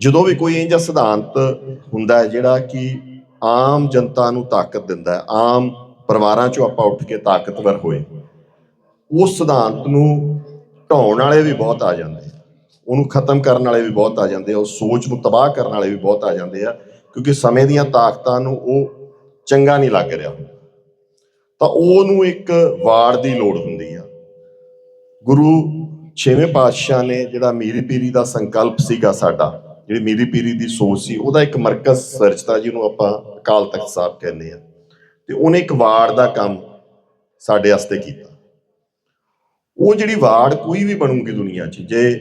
ਜਦੋਂ ਵੀ ਕੋਈ ਇੰਜਾ ਸਿਧਾਂਤ ਹੁੰਦਾ ਹੈ ਜਿਹੜਾ ਕਿ ਆਮ ਜਨਤਾ ਨੂੰ ਤਾਕਤ ਦਿੰਦਾ ਹੈ, ਆਮ ਪਰਿਵਾਰਾਂ ਚੋਂ ਆਪਾਂ ਉੱਠ ਕੇ ਤਾਕਤਵਰ ਹੋਏ, ਉਸ ਸਿਧਾਂਤ ਨੂੰ ਢਾਉਣ ਵਾਲੇ ਵੀ ਬਹੁਤ ਆ ਜਾਂਦੇ ਉਹਨੂੰ ਖਤਮ ਕਰਨ ਵਾਲੇ ਵੀ ਬਹੁਤ ਆ ਜਾਂਦੇ ਆ, ਉਹ ਸੋਚ ਨੂੰ ਤਬਾਹ ਕਰਨ ਵਾਲੇ ਵੀ ਬਹੁਤ ਆ ਜਾਂਦੇ ਆ, ਕਿਉਂਕਿ ਸਮੇਂ ਦੀਆਂ ਤਾਕਤਾਂ ਨੂੰ ਉਹ ਚੰਗਾ ਨਹੀਂ ਲੱਗ ਰਿਹਾ। ਤਾਂ ਉਹਨੂੰ ਇੱਕ ਵਾਰ ਦੀ ਲੋੜ ਹੁੰਦੀ ਆ। ਗੁਰੂ ਛੇਵੇਂ ਪਾਤਸ਼ਾਹ ਨੇ ਜਿਹੜਾ ਮੀਰੀ ਪੀਰੀ ਦਾ ਸੰਕਲਪ ਸੀਗਾ ਸਾਡਾ ਜਿਹੜੀ ਮੀਰੀ ਪੀਰੀ ਦੀ ਸੋਚ ਸੀ, ਉਹਦਾ ਇੱਕ ਮਰਕਜ਼ ਸਰਜਤਾ ਜਿਹਨੂੰ ਆਪਾਂ ਅਕਾਲ ਤਖਤ ਸਾਹਿਬ ਕਹਿੰਦੇ ਆ। ਤੇ ਉਹਨੇ ਇੱਕ ਵਾਰ ਦਾ ਕੰਮ ਸਾਡੇ ਵਾਸਤੇ ਕੀਤਾ। ਉਹ ਜਿਹੜੀ ਵਾੜ ਕੋਈ ਵੀ ਬਣੂਗੀ ਦੁਨੀਆ 'ਚ, ਜੇ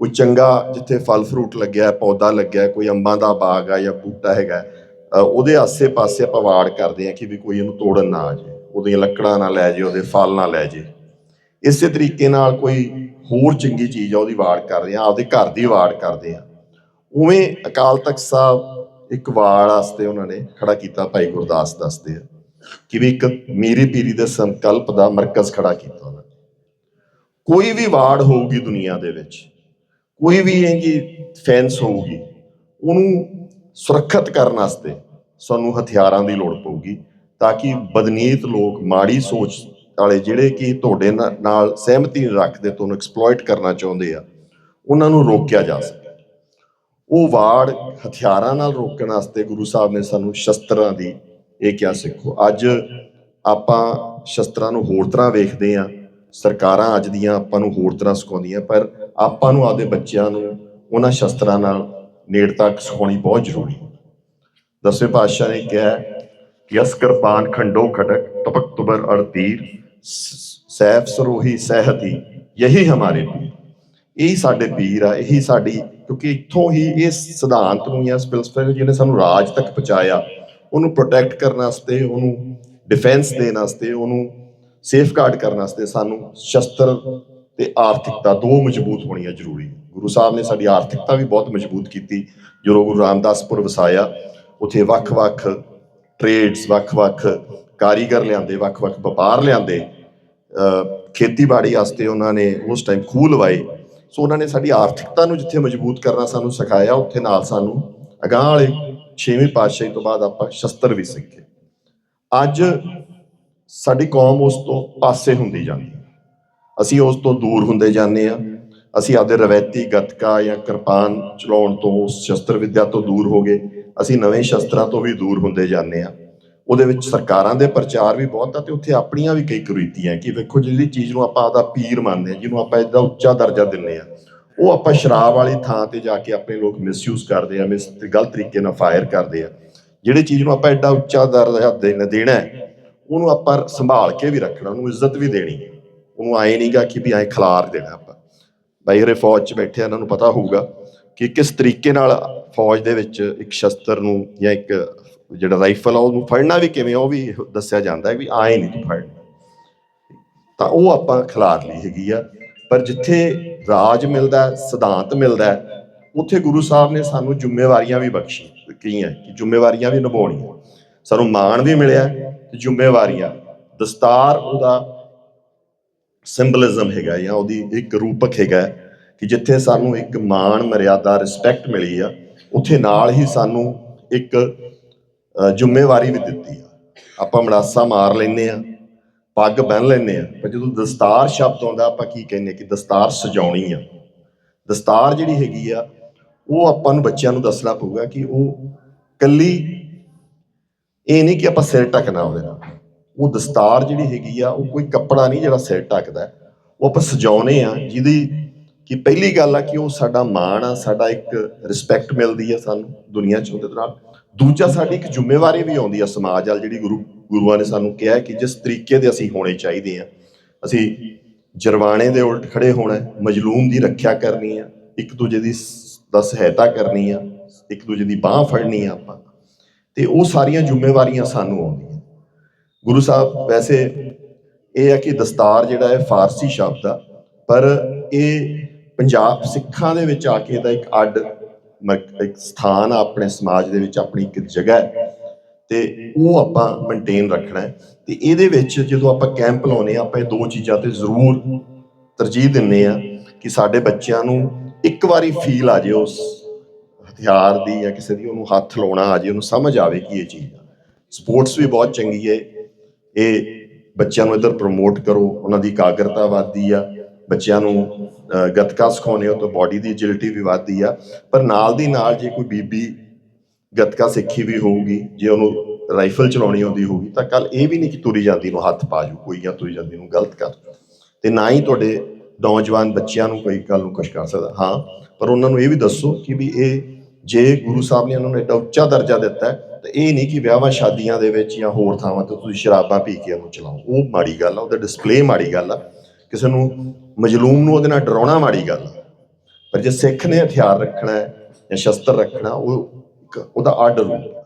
ਕੋਈ ਚੰਗਾ ਜਿੱਥੇ ਫਲ ਫਰੂਟ ਲੱਗਿਆ, ਪੌਦਾ ਲੱਗਿਆ, ਕੋਈ ਅੰਬਾਂ ਦਾ ਬਾਗ ਆ ਜਾਂ ਬੂਟਾ ਹੈਗਾ ਉਹਦੇ ਆਸੇ-ਪਾਸੇ ਆਪਾਂ ਵਾੜ ਕਰਦੇ ਆ ਕਿ ਵੀ ਕੋਈ ਇਹਨੂੰ ਤੋੜਨ ਨਾ ਆ ਜਾਏ, ਉਹਦੀਆਂ ਲੱਕੜਾਂ ਨਾ ਲੈ ਜਾਏ, ਉਹਦੇ ਫਲ ਨਾ ਲੈ ਜਾਏ। ਇਸੇ ਤਰੀਕੇ ਨਾਲ ਕੋਈ ਹੋਰ ਚੰਗੀ ਚੀਜ਼ ਆ, ਉਹਦੀ ਵਾੜ ਕਰਦੇ ਆ, ਆਪਦੇ ਘਰ ਦੀ ਵਾੜ ਕਰਦੇ ਆ। ਉਵੇਂ ਅਕਾਲ ਤਖਤ ਸਾਹਿਬ ਇੱਕ ਵਾੜ ਵਾਸਤੇ ਉਹਨਾਂ ਨੇ ਖੜਾ ਕੀਤਾ, ਭਾਈ ਗੁਰਦਾਸ ਦੱਸਦੇ ਆ ਕਿ ਵੀ ਇੱਕ ਮੀਰੀ ਪੀਰੀ ਦੇ ਸੰਕਲਪ ਦਾ ਮਰਕਜ਼ ਖੜਾ ਕੀਤਾ ਉਹਨਾਂ ਨੇ। ਕੋਈ ਵੀ ਵਾੜ ਹੋਊਗੀ ਦੁਨੀਆ ਦੇ ਵਿੱਚ, ਕੋਈ ਵੀ ਇਹਦੀ ਫੈਂਸ ਹੋਊਗੀ, ਉਹਨੂੰ ਸੁਰੱਖਿਅਤ ਕਰਨ ਵਾਸਤੇ ਸਾਨੂੰ ਹਥਿਆਰਾਂ ਦੀ ਲੋੜ ਪਊਗੀ ਤਾਂ ਕਿ ਬਦਨੀਤ ਲੋਕ ਮਾੜੀ ਸੋਚ ਵਾਲੇ ਜਿਹੜੇ ਕਿ ਤੁਹਾਡੇ ਨਾ- ਨਾਲ ਸਹਿਮਤੀ ਰੱਖਦੇ ਤੁਹਾਨੂੰ ਐਕਸਪਲੋਇਟ ਕਰਨਾ ਚਾਹੁੰਦੇ ਆ, ਉਹਨਾਂ ਨੂੰ ਰੋਕਿਆ ਜਾ ਸਕੇ। ਉਹ ਵਾੜ ਹਥਿਆਰਾਂ ਨਾਲ ਰੋਕਣ ਵਾਸਤੇ ਗੁਰੂ ਸਾਹਿਬ ਨੇ ਸਾਨੂੰ ਸ਼ਸਤਰਾਂ ਦੀ ਇਹ ਕਿਹਾ, ਸਿੱਖੋ, ਅੱਜ ਆਪਾਂ ਸ਼ਸਤਰਾਂ ਨੂੰ ਹੋਰ ਤਰ੍ਹਾਂ ਵੇਖਦੇ ਆ ਸਰਕਾਰਾਂ ਅੱਜ ਦੀਆਂ ਆਪਾਂ ਨੂੰ ਹੋਰ ਤਰ੍ਹਾਂ ਸਿਖਾਉਂਦੀਆਂ, ਪਰ ਆਪਾਂ ਨੂੰ ਆਪਦੇ ਬੱਚਿਆਂ ਨੂੰ ਉਹਨਾਂ ਸ਼ਸਤਰਾਂ ਨਾਲ ਨੇੜਤਾ ਸਿਖਾਉਣੀ ਬਹੁਤ ਜ਼ਰੂਰੀ ਹੈ। ਦਸਵੇਂ ਪਾਤਸ਼ਾਹ ਨੇ ਕਿਹਾ ਹੈ ਕਿ ਅਸ ਕਿਰਪਾਨ ਖੰਡੋ ਖਟਕ, ਤਪਕ ਤੁਬਰ ਅਰ ਸੈਫ ਸਰੋਹੀ ਸਹਿਤੀ, ਯਹੀ ਹਮਾਰੇ ਪੀਰ। ਇਹੀ ਸਾਡੇ ਪੀਰ ਆ, ਇਹੀ ਸਾਡੀ, ਕਿਉਂਕਿ ਇੱਥੋਂ ਹੀ ਇਹ ਸਿਧਾਂਤ ਨੂੰ ਜਾਂ ਫਿਲਸਫੇ ਜਿਹਨੇ ਸਾਨੂੰ ਰਾਜ ਤੱਕ ਪਹੁੰਚਾਇਆ, ਉਹਨੂੰ ਪ੍ਰੋਟੈਕਟ ਕਰਨ ਵਾਸਤੇ, ਉਹਨੂੰ ਡਿਫੈਂਸ ਦੇਣ ਵਾਸਤੇ, ਉਹਨੂੰ ਸੇਫਗਾਰਡ ਕਰਨ ਵਾਸਤੇ ਸਾਨੂੰ ਸ਼ਸਤਰ ਤੇ ਆਰਥਿਕਤਾ ਦੋ ਮਜ਼ਬੂਤ ਹੋਣੀਆਂ ਜ਼ਰੂਰੀ ਹੈ। ਗੁਰੂ ਸਾਹਿਬ ਨੇ ਸਾਡੀ ਆਰਥਿਕਤਾ ਵੀ ਬਹੁਤ ਮਜ਼ਬੂਤ ਕੀਤੀ, ਜਦੋਂ ਗੁਰੂ ਰਾਮਦਾਸਪੁਰ ਵਸਾਇਆ ਉੱਥੇ ਵੱਖ-ਵੱਖ ਟ੍ਰੇਡਸ ਵੱਖ-ਵੱਖ ਕਾਰੀਗਰ ਲਿਆਂਦੇ ਵੱਖ-ਵੱਖ ਵਪਾਰ ਲਿਆਂਦੇ ਖੇਤੀਬਾੜੀ ਵਾਸਤੇ ਉਹਨਾਂ ਨੇ ਉਸ ਟਾਈਮ ਖੂਹ ਲਵਾਏ ਸੋ ਉਹਨਾਂ ਨੇ ਸਾਡੀ ਆਰਥਿਕਤਾ ਨੂੰ ਜਿੱਥੇ ਮਜ਼ਬੂਤ ਕਰਨਾ ਸਾਨੂੰ ਸਿਖਾਇਆ, ਉੱਥੇ ਨਾਲ ਸਾਨੂੰ ਅਗਾਂਹ ਵਾਲੇ ਛੇਵੀਂ ਪਾਤਸ਼ਾਹੀ ਤੋਂ ਬਾਅਦ ਆਪਾਂ ਸ਼ਸਤਰ ਵੀ ਸਿੱਖੇ। ਅੱਜ ਸਾਡੀ ਕੌਮ ਉਸ ਤੋਂ ਪਾਸੇ ਹੁੰਦੀ ਜਾਂਦੀ ਅਸੀਂ ਉਸ ਤੋਂ ਦੂਰ ਹੁੰਦੇ ਜਾਂਦੇ ਆ ਅਸੀਂ ਆਪਦੇ ਰਵਾਇਤੀ ਗੱਤਕਾ ਜਾਂ ਕਿਰਪਾਨ ਚਲਾਉਣ ਤੋਂ ਉਸ ਸ਼ਸਤਰ ਵਿਦਿਆ ਤੋਂ ਦੂਰ ਹੋ ਗਏ। ਅਸੀਂ ਨਵੇਂ ਸ਼ਸਤਰਾਂ ਤੋਂ ਵੀ ਦੂਰ ਹੁੰਦੇ ਜਾਂਦੇ ਆ ਉਹਦੇ ਵਿੱਚ ਸਰਕਾਰਾਂ ਦੇ ਪ੍ਰਚਾਰ ਵੀ ਬਹੁਤ ਆ ਤੇ ਉੱਥੇ ਆਪਣੀਆਂ ਵੀ ਕਈ ਕੁਰੀਤੀਆਂ ਕਿ ਵੇਖੋ ਜਿਹੜੀ ਚੀਜ਼ ਨੂੰ ਆਪਾਂ ਆਦਾ ਪੀਰ ਮੰਨਦੇ ਆ ਜਿਹਨੂੰ ਆਪਾਂ ਇਹਦਾ ਉੱਚਾ ਦਰਜਾ ਦਿੰਨੇ ਆ ਉਹ ਆਪਾਂ ਸ਼ਰਾਬ ਵਾਲੀ ਥਾਂ ਤੇ ਜਾ ਕੇ ਆਪਣੇ ਲੋਕ ਮਿਸਯੂਜ਼ ਕਰਦੇ ਆ ਮਿਸ ਗਲਤ ਤਰੀਕੇ ਨਾਲ ਫਾਇਰ ਕਰਦੇ ਆ ਜਿਹੜੀ ਚੀਜ਼ ਨੂੰ ਆਪਾਂ ਐਡਾ ਉੱਚਾ ਦਰਜਾ ਦੇਣਾ ਦੇਣਾ ਹੈ, ਉਹਨੂੰ ਆਪਾਂ ਸੰਭਾਲ ਕੇ ਵੀ ਰੱਖਣਾ ਉਹਨੂੰ ਇੱਜ਼ਤ ਵੀ ਦੇਣੀ ਹੈ। ਉਹਨੂੰ ਆਏ ਨਹੀਂਗਾ ਕਿ ਵੀ ਐ ਖਲਾਰ ਦੇਣਾ ਆਪਾਂ ਬਾਈ ਹਰੇ ਫੌਜ 'ਚ ਬੈਠੇ ਇਹਨਾਂ ਨੂੰ ਪਤਾ ਹੋਊਗਾ ਕਿ ਕਿਸ ਤਰੀਕੇ ਨਾਲ ਫੌਜ ਦੇ ਵਿੱਚ ਇੱਕ ਸ਼ਸਤਰ ਨੂੰ ਜਾਂ ਇੱਕ ਜਿਹੜਾ ਰਾਈਫਲ ਆ, ਉਹਨੂੰ ਫੜਨਾ ਵੀ ਕਿਵੇਂ ਉਹ ਵੀ ਦੱਸਿਆ ਜਾਂਦਾ ਹੈ ਵੀ ਆਏ ਨਹੀਂ ਤੂੰ ਫੜਨਾ। ਤਾਂ ਉਹ ਆਪਾਂ ਖਿਲਾਰ ਲਈ ਹੈਗੀ ਆ। ਪਰ ਜਿੱਥੇ ਰਾਜ ਮਿਲਦਾ ਸਿਧਾਂਤ ਮਿਲਦਾ ਉੱਥੇ ਗੁਰੂ ਸਾਹਿਬ ਨੇ ਸਾਨੂੰ ਜ਼ਿੰਮੇਵਾਰੀਆਂ ਵੀ ਬਖਸ਼ੀ, ਕਹੀਆਂ ਕਿ ਜ਼ਿੰਮੇਵਾਰੀਆਂ ਵੀ ਨਿਭਾਉਣੀਆਂ। ਸਾਨੂੰ ਮਾਣ ਵੀ ਮਿਲਿਆ ਤੇ ਜ਼ਿੰਮੇਵਾਰੀਆਂ। ਦਸਤਾਰ ਉਹਦਾ ਸਿੰਬਲਿਜ਼ਮ ਹੈਗਾ ਜਾਂ ਉਹਦੀ ਇੱਕ ਰੂਪਕ ਹੈਗਾ ਕਿ ਜਿੱਥੇ ਸਾਨੂੰ ਇੱਕ ਮਾਣ, ਮਰਿਆਦਾ ਰਿਸਪੈਕਟ ਮਿਲੀ ਆ, ਉੱਥੇ ਨਾਲ ਹੀ ਸਾਨੂੰ ਇੱਕ ਜ਼ਿੰਮੇਵਾਰੀ ਵੀ ਦਿੱਤੀ ਆ। ਆਪਾਂ ਮੜਾਸਾ ਮਾਰ ਲੈਨੇ ਆ, ਪੱਗ ਬੰਨ ਲੈਨੇ ਆ। ਪਰ ਜਦੋਂ ਦਸਤਾਰ ਸ਼ਬਦ ਆਉਂਦਾ, ਆਪਾਂ ਕੀ ਕਹਿੰਨੇ ਕਿ ਦਸਤਾਰ ਸਜਾਉਣੀ ਆ। ਦਸਤਾਰ ਜਿਹੜੀ ਹੈਗੀ ਆ, ਉਹ ਆਪਾਂ ਨੂੰ ਬੱਚਿਆਂ ਨੂੰ ਦੱਸਣਾ ਪਊਗਾ ਕਿ ਉਹ ਕੱਲੀ ਇਹ ਨਹੀਂ ਕਿ ਆਪਾਂ ਸਿਰ ਢੱਕਣਾ ਉਹਦੇ ਨਾਲ। ਉਹ ਦਸਤਾਰ ਜਿਹੜੀ ਹੈਗੀ ਆ, ਉਹ ਕੋਈ ਕੱਪੜਾ ਨਹੀਂ ਜਿਹੜਾ ਸਿਰ ਢੱਕਦਾ। ਉਹ ਆਪਾਂ ਸਜਾਉਨੇ ਆ, ਜਿਹਦੀ ਕਿ ਪਹਿਲੀ ਗੱਲ ਆ ਕਿ ਉਹ ਸਾਡਾ ਮਾਣ ਆ, ਸਾਡਾ ਇੱਕ ਰਿਸਪੈਕਟ ਮਿਲਦੀ ਆ ਸਾਨੂੰ ਦੁਨੀਆ 'ਚ ਉਹਦੇ ਨਾਲ। ਦੂਜਾ ਸਾਡੀ ਇੱਕ ਜ਼ਿੰਮੇਵਾਰੀ ਵੀ ਆਉਂਦੀ ਆ ਸਮਾਜ ਨਾਲ ਜਿਹੜੀ ਗੁਰੂ, ਗੁਰੂਆਂ ਨੇ ਸਾਨੂੰ ਕਿਹਾ ਕਿ ਜਿਸ ਤਰੀਕੇ ਦੇ ਅਸੀਂ ਹੋਣੇ ਚਾਹੀਦੇ ਆ, ਅਸੀਂ ਜਰਵਾਣੇ ਦੇ ਉਲਟ ਖੜੇ ਹੋਣਾ ਮਜਲੂਮ ਦੀ ਰੱਖਿਆ ਕਰਨੀ ਆ, ਇੱਕ ਦੂਜੇ ਦੀ ਦਾ ਸਹਾਇਤਾ ਕਰਨੀ ਆ, ਇੱਕ ਦੂਜੇ ਦੀ ਬਾਹ ਫੜਨੀ ਆ ਆਪਾਂ। ਤੇ ਉਹ ਸਾਰੀਆਂ ਜ਼ਿੰਮੇਵਾਰੀਆਂ ਸਾਨੂੰ ਆਉਂਦੀਆਂ। ਗੁਰੂ ਸਾਹਿਬ, ਵੈਸੇ ਇਹ ਆ ਕਿ ਦਸਤਾਰ ਜਿਹੜਾ ਹੈ ਫਾਰਸੀ ਸ਼ਬਦ ਆ, ਪਰ ਇਹ ਪੰਜਾਬ ਸਿੱਖਾਂ ਦੇ ਵਿੱਚ ਆ ਕੇ ਇਹਦਾ ਇੱਕ ਅੱਡ ਇੱਕ ਸਥਾਨ ਆ ਆਪਣੇ ਸਮਾਜ ਦੇ ਵਿੱਚ, ਆਪਣੀ ਇੱਕ ਜਗ੍ਹਾ ਹੈ। ਤੇ ਉਹ ਆਪਾਂ ਮੇਨਟੇਨ ਰੱਖਣਾ ਹੈ। ਤੇ ਇਹਦੇ ਵਿੱਚ ਜਦੋਂ ਆਪਾਂ ਕੈਂਪ ਲਾਉਨੇ ਆ ਆਪਾਂ ਇਹ ਦੋ ਚੀਜ਼ਾਂ ਤੇ ਜ਼ਰੂਰ ਤਰਜੀਹ ਦਿੰਨੇ ਆ ਕਿ ਸਾਡੇ ਬੱਚਿਆਂ ਨੂੰ ਇੱਕ ਵਾਰੀ ਫੀਲ ਆ ਜੇ ਉਸ ਹਥਿਆਰ ਦੀ ਜਾਂ ਕਿਸੇ ਦੀ ਉਹਨੂੰ ਹੱਥ ਲਾਉਣਾ ਆ ਜੇ, ਉਹਨੂੰ ਸਮਝ ਆਵੇ ਕਿ ਇਹ ਚੀਜ਼ ਆ। ਸਪੋਰਟਸ ਵੀ ਬਹੁਤ ਚੰਗੀ ਹੈ। ਇਹ ਬੱਚਿਆਂ ਨੂੰ ਇਧਰ ਪ੍ਰਮੋਟ ਕਰੋ। ਉਹਨਾਂ ਦੀ ਇਕਾਗਰਤਾ ਵੱਧਦੀ ਆ। ਬੱਚਿਆਂ ਨੂੰ ਗੱਤਕਾ ਸਿਖਾਉਂਦੇ ਹੋ ਤਾਂ ਬਾਡੀ ਦੀ ਐਜਿਲਿਟੀ ਵੀ ਵੱਧਦੀ ਆ। ਪਰ ਨਾਲ ਦੀ ਨਾਲ ਜੇ ਕੋਈ ਬੀਬੀ ਗੱਤਕਾ ਸਿੱਖੀ ਵੀ ਹੋਊਗੀ, ਜੇ ਉਹਨੂੰ ਰਾਈਫਲ ਚਲਾਉਣੀ ਆਉਂਦੀ ਹੋਊਗੀ, ਤਾਂ ਕੱਲ ਇਹ ਵੀ ਨਹੀਂ ਕਿ ਤੁਰੀ ਜਾਂਦੀ ਨੂੰ ਹੱਥ ਪਾ ਜੂ, ਕੋਈ ਜਾਂ ਤੁਰੀ ਜਾਂਦੀ ਨੂੰ ਗਲਤ ਕਰ ਤੇ ਨਾ ਹੀ ਤੁਹਾਡੇ ਨੌਜਵਾਨ ਬੱਚਿਆਂ ਨੂੰ ਕੋਈ ਕੱਲ ਨੂੰ ਕੁਝ ਕਰ ਸਕਦਾ। ਹਾਂ, ਪਰ ਉਹਨਾਂ ਨੂੰ ਇਹ ਵੀ ਦੱਸੋ ਕਿ ਵੀ ਇਹ ਜੇ ਗੁਰੂ ਸਾਹਿਬ ਨੇ ਉਹਨਾਂ ਨੂੰ ਐਡਾ ਉੱਚਾ ਦਰਜਾ ਦਿੱਤਾ ਤਾਂ ਇਹ ਨਹੀਂ ਕਿ ਵਿਆਹਾਂ ਸ਼ਾਦੀਆਂ ਦੇ ਵਿੱਚ ਜਾਂ ਹੋਰ ਥਾਵਾਂ ਤੇ ਤੁਸੀਂ ਸ਼ਰਾਬਾਂ ਪੀ ਕੇ ਉਹਨੂੰ ਚਲਾਓ। ਉਹ ਮਾੜੀ ਗੱਲ ਆ, ਉਹਦਾ ਡਿਸਪਲੇ ਮਾੜੀ ਗੱਲ ਆ। ਕਿਸੇ ਨੂੰ ਮਜਲੂਮ ਨੂੰ ਉਹਦੇ ਨਾਲ ਡਰਾਉਣਾ ਮਾੜੀ ਗੱਲ। ਆ ਪਰ ਜੇ ਸਿੱਖ ਨੇ ਹਥਿਆਰ ਰੱਖਣਾ ਹੈ ਜਾਂ ਸ਼ਸਤਰ ਰੱਖਣਾ ਉਹ ਉਹਦਾ ਆਰਡਰ ਹੋਊ